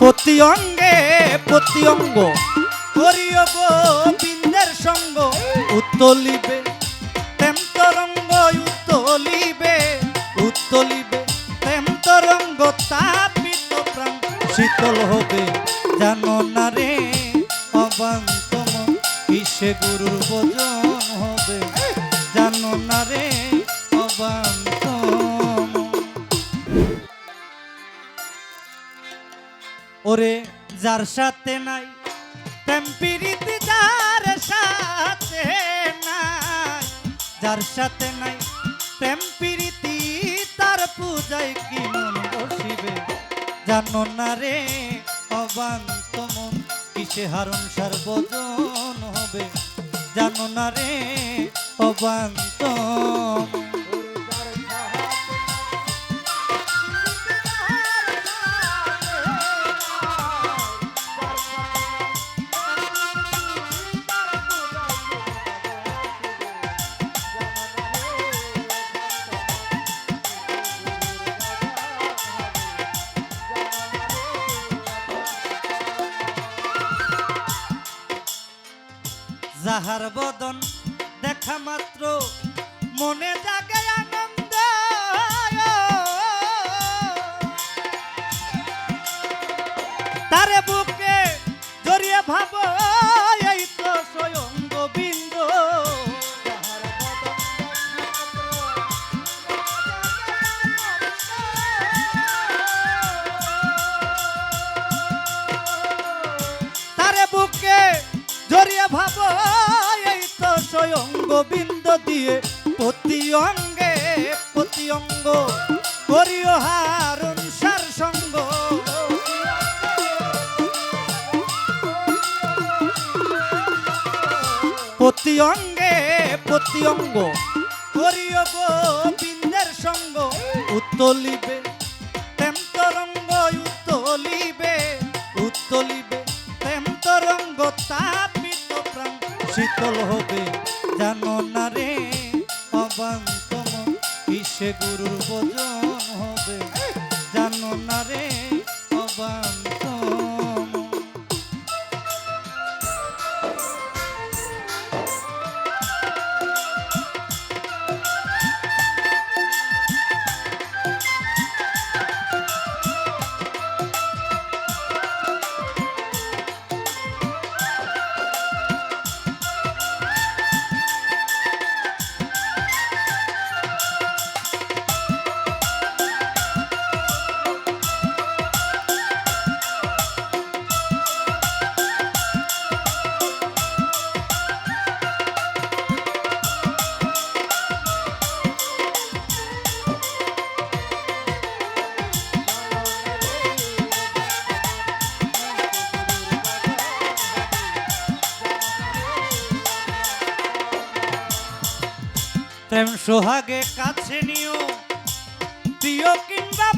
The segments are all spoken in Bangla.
প্রতি অঙ্গে, প্রতি অঙ্গ করিও গোবিন্দের সঙ্গ। উত্তলিবে তেম তরঙ্গ উত্তলিবে উত্তলিবে তেম তরঙ্গ তাপিত প্রাণ। শীতল হবে, জানো না রে অবান্তম কিসে গুরুর ভোজন? ওরে যার সাথে নাই তেম্পিরিতি যার সাথে নাই, যার সাথে নাই তেম্পিরিতি তার পূজায় কি মন বসিবে? জানো না রে, অবান্ত মন কিসে হারণ সার্বজন হবে? জানো না রে, অবান্ত যাহার বদন দেখা মাত্র মনে জাগে গোবিন্দ দিয়ে প্রতি অঙ্গে, প্রতি অঙ্গ করিও সার সঙ্গ। প্রতি অঙ্গে, প্রতি অঙ্গ গোবিন্দের সঙ্গ। উত্তলিবে তেম তরঙ্গ উত্তলিবে উত্তলিবে তেম তরঙ্গ তাপিত শীতল হবে। জানো না রে অবান্তম কিসে গুরুর ভোজন হবে? জানো না রে অবান্তম প্রেম সোহাগে কাছে নিও প্রিয় কিংবা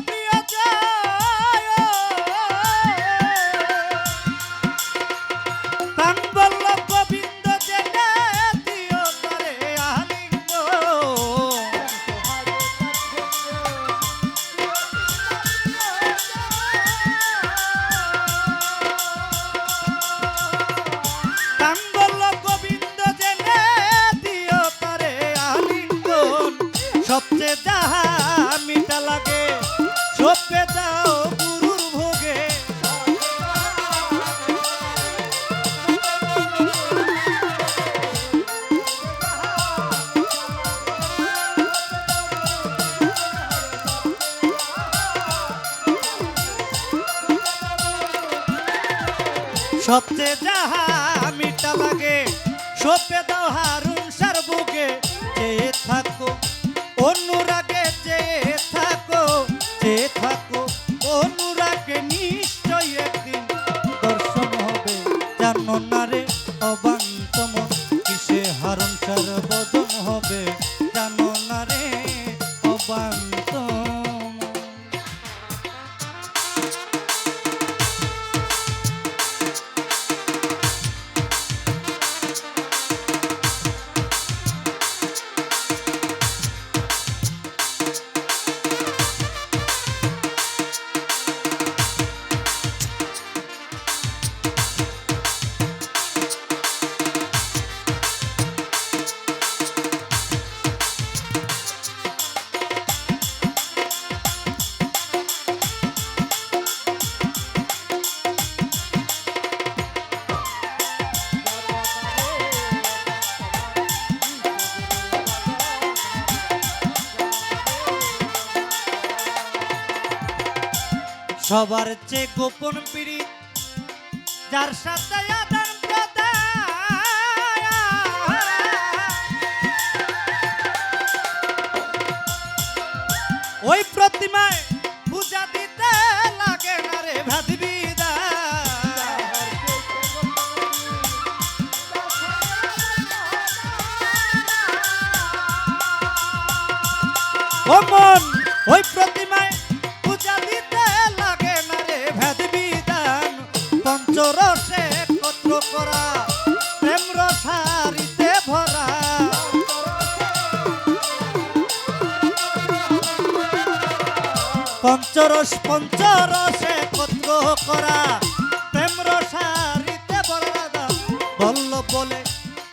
সবচেয়ে যাহা মিঠা লাগে দাও হারুন সবার চেয়ে গোপন পিড়ি যার সাথে আদান ওই প্রতিমায় পূজা দিতে লাগে না রে ভাদবিদা ও ওই প্রতিমায় করা প্রেম রসারিতে ভরা। পঞ্চরস, পঞ্চরসে একত্র করা প্রেম রসারিতে ভরা। বল্ল বলে,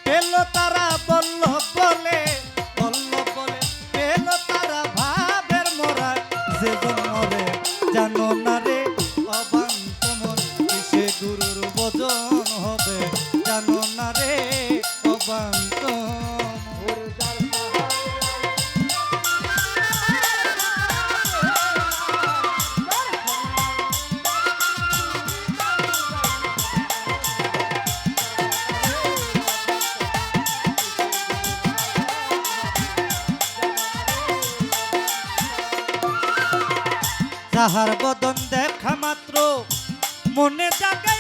পেল তারা বল্ল যাহার বদন দেখা মাত্র। মনে জাগে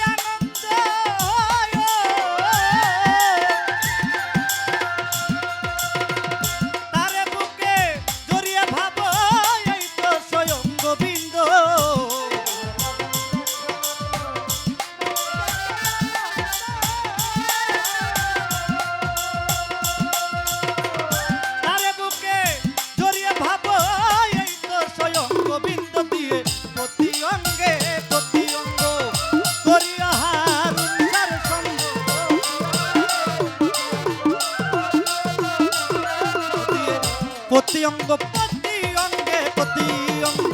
অঙ্গ প্রতি অঙ্গে প্রতি অঙ্গ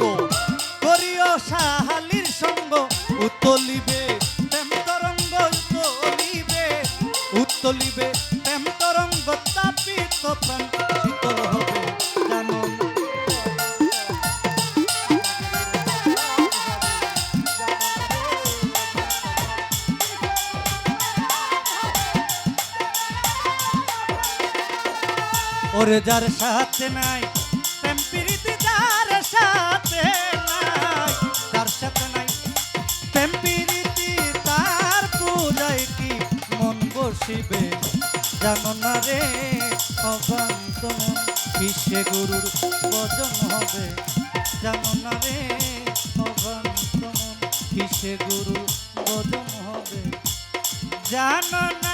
করিও সাহালির সঙ্গ উত্তলিবে প্রেম তরঙ্গ উত্তলিবে উত্তলিবে ওরে যার সাথে নাই জানো না রে কিসে গুরুর হবে? জানো না রে হবে? জানো না